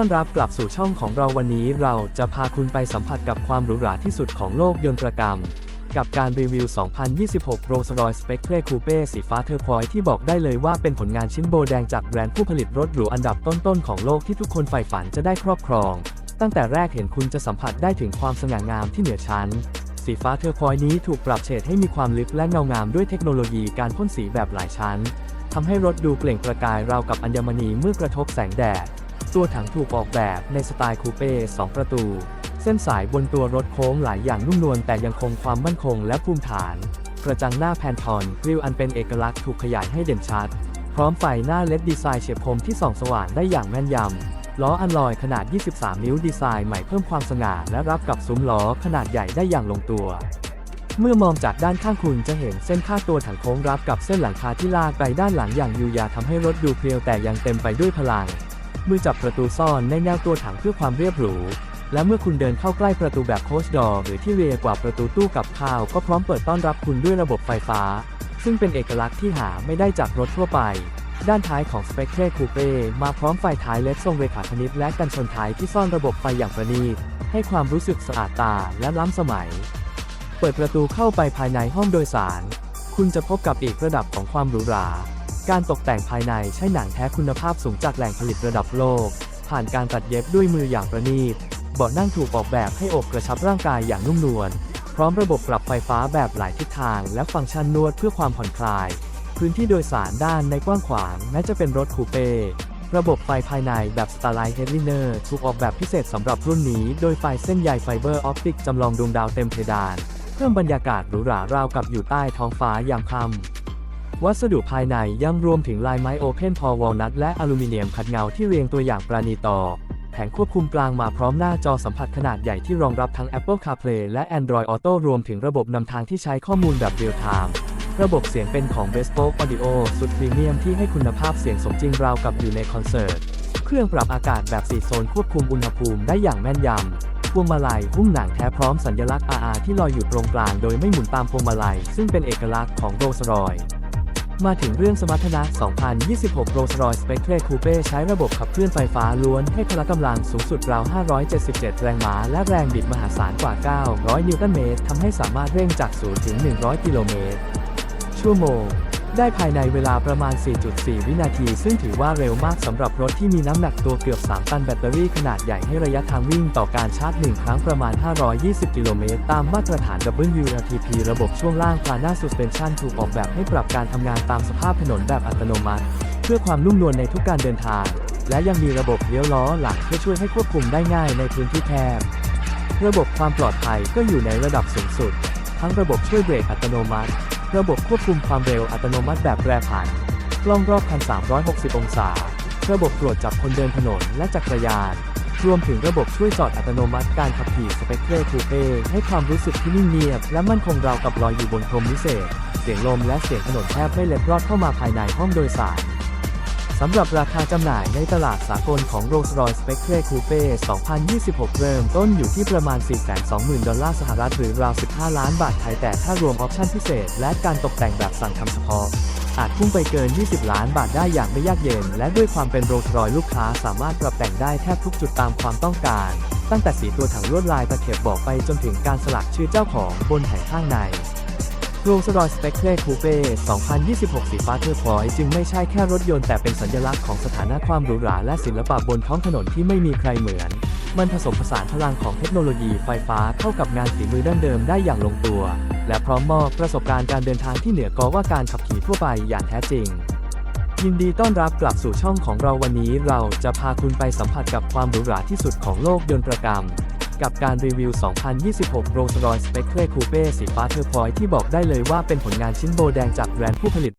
ต้อนรับกลับสู่ช่องของเราวันนี้เราจะพาคุณไปสัมผัสกับความหรูหราที่สุดของโลกยนตรกรรม กับการรีวิว 2026 Rolls-Royce Spectre Coupe สีฟ้าเทอร์ควอยที่บอกได้เลยว่าเป็นผลงานชิ้นโบแดงจากแบรนด์ผู้ผลิตรถหรูอันดับต้นๆของโลกที่ทุกคนใฝ่ฝันจะได้ครอบครอง ตั้งแต่แรกเห็นคุณจะสัมผัสได้ถึงความสง่างามที่เหนือชั้น สีฟ้าเทอร์ควอยนี้ถูกปรับเฉดให้มีความลึกและเงางามด้วยเทคโนโลยีการพ่นสีแบบหลายชั้นทำให้รถดูเปล่งประกายราวกับอัญมณีเมื่อกระทบแสงแดด ตัวถังถูกออกแบบในสไตล์คูเป้2ประตู เส้นสายบนตัวรถโค้งหลายอย่างนุ่มนวลแต่ยังคงความมั่นคงและภูมิฐาน กระจังหน้าแพนทอนกริลอันเป็นเอกลักษณ์ถูกขยายให้เด่นชัด พร้อมไฟหน้าเลดดีไซน์เฉียบคมที่ส่องสว่างได้อย่างแม่นยำ ล้ออันลอยขนาด 23 นิ้วดีไซน์ใหม่เพิ่มความสง่าและรับกับซุ้มล้อขนาดใหญ่ได้อย่างลงตัวเมื่อมองจากด้านข้างคุณจะเห็นเส้นข้าตัวถังโค้งรับกับเส้นหลังคาที่ลากไปด้านหลังอย่างยูยาทำให้รถดูเพรียวแต่ยังเต็มไปด้วยพลัง มือจับประตูซ่อนในแนวตัวถังเพื่อความเรียบหรู และเมื่อคุณเดินเข้าใกล้ประตูแบบโคชดอร์หรือที่เรียกว่าประตูตู้กับข้าว ก็พร้อมเปิดต้อนรับคุณด้วยระบบไฟฟ้า ซึ่งเป็นเอกลักษณ์ที่หาไม่ได้จากรถทั่วไป ด้านท้ายของ Spectre Coupe มาพร้อมไฟท้ายเลดทรงเรขาคณิตและกันชนท้ายที่ซ่อนระบบไฟอย่างประณีตให้ความรู้สึกสะอาดตาและล้ำสมัย เปิดประตูเข้าไปภายในห้องโดยสาร คุณจะพบกับอีกระดับของความหรูหรา การตกแต่งภายในใช้หนังแท้คุณภาพสูงจากแหล่งผลิตระดับโลก ผ่านการตัดเย็บด้วยมืออย่างประณีตเบาะนั่งถูกออกแบบให้อบกระชับร่างกายอย่างนุ่มนวล พร้อมระบบปรับไฟฟ้าแบบหลายทิศทาง และฟังก์ชันนวดเพื่อความผ่อนคลาย พื้นที่โดยสารด้านในกว้างขวางแม้จะเป็นรถคูเป้ระบบไฟภายในแบบ Starlight Headliner ถูกออกแบบพิเศษสำหรับรุ่นนี้ โดยไฟเส้นใยไฟเบอร์ออปติกจำลองดวงดาวเต็มเพดาน เพิ่มบรรยากาศหรูหราราวกับอยู่ใต้ท้องฟ้ายามค่ำ วัสดุภายในยังรวมถึงลายไม้โอเพนพอวอลนัทและอลูมิเนียมขัดเงาที่เรียงตัวอย่างปราณีต่อแผงควบคุมกลางมาพร้อมหน้าจอสัมผัสขนาดใหญ่ที่รองรับทั้ง Apple CarPlay และ Android Auto รวมถึงระบบนำทางที่ใช้ข้อมูลแบบเรียลไทม์ระบบเสียงเป็นของ Bespoke Audio สุดพรีเมียมที่ให้คุณภาพเสียงสมจริงราวกับอยู่ในคอนเสิร์ต เครื่องปรับอากาศแบบ4โซนควบคุมอุณหภูมิได้อย่างแม่นยำ พวงมาลัยหุ้มหนังแท้พร้อมสัญลักษณ์ RR ที่ลอยอยู่ตรงกลางโดยไม่หมุนตามพวงมาลัย ซึ่งเป็นเอกลักษณ์ของโรลส์รอยซ์ มาถึงเรื่องสมรรถนะ 2026 Rolls-Royce Spectre Coupe ใช้ระบบขับเคลื่อนไฟฟ้าล้วนให้พละกำลังสูงสุดราว 577 แรงม้า และแรงบิดมหาศาลกว่า 900 นิวตันเมตรทำให้สามารถเร่งจาก 0 ถึง 100 กิโลเมตรชั่วโมง ได้ภายในเวลาประมาณ 4.4 วินาที ซึ่งถือว่าเร็วมากสำหรับรถที่มีน้ำหนักตัวเกือบ 3 ตันแบตเตอรี่ขนาดใหญ่ให้ระยะทางวิ่งต่อการชาร์จ 1 ครั้งประมาณ 520 กิโลเมตร ตามมาตรฐาน WLTP ระบบช่วงล่าง Plana Suspension ถูกออกแบบให้ปรับการทำงานตามสภาพถนนแบบอัตโนมัติ เพื่อความนุ่มนวลในทุกการเดินทาง และยังมีระบบเลี้ยวล้อหลังเพื่อช่วยให้ควบคุมได้ง่ายในพื้นที่แคบระบบความปลอดภัยก็อยู่ในระดับสูงสุด ทั้งระบบช่วยเบรกอัตโนมัติ ระบบควบคุมความเร็วอัตโนมัติแบบแปรผัน กล้องรอบคัน 360 องศา ระบบตรวจจับคนเดินถนนและจักรยาน รวมถึงระบบช่วยจอดอัตโนมัติการขับขี่สเปกเตอร์คูเป้ให้ความรู้สึกที่นิ่งเงียบ และมั่นคงราวกับลอยอยู่บนพรมวิเศษ เสียงลมและเสียงถนนแทบไม่เล็ดรอดเข้ามาภายในห้องโดยสาร สำหรับราคาจำหน่ายในตลาดสากลของ Rolls-Royce Spectre Coupe 2026 เริ่มต้นอยู่ที่ประมาณ 420,000 ดอลลาร์สหรัฐหรือราว 15 ล้านบาทไทย แต่ถ้ารวมออปชั่นพิเศษ และการตกแต่งแบบสั่งทำเฉพาะ อาจพุ่งไปเกิน 20 ล้านบาทได้อย่างไม่ยากเย็น และด้วยความเป็น Rolls-Royce ลูกค้าสามารถปรับแต่งได้แทบทุกจุดตามความต้องการ ตั้งแต่สีตัวถังลวดลายตะเข็บบอกไปจนถึงการสลักชื่อเจ้าของบนแผงข้างใน Rolls-Royce Spectre Coupe 2026 สีฟ้าเทอร์ควอยจึงไม่ใช่แค่รถยนต์แต่เป็นสัญลักษณ์ของสถานะความหรูหราและศิลปะบนท้องถนนที่ไม่มีใครเหมือน มันผสมผสานพลังของเทคโนโลยีไฟฟ้าเข้ากับงานฝีมือดั้งเดิมได้อย่างลงตัว และพร้อมมอบประสบการณ์การเดินทางที่เหนือกว่าการขับขี่ทั่วไปอย่างแท้จริง ยินดีต้อนรับกลับสู่ช่องของเราวันนี้ เราจะพาคุณไปสัมผัสกับความหรูหราที่สุดของโลกยนต์ประกรรม กับการรีวิว 2026 Rolls-Royce Spectre Coupe สีฟ้าเทอร์พอยที่บอกได้เลยว่าเป็นผลงานชิ้นโบแดงจากแบรนด์ผู้ผลิต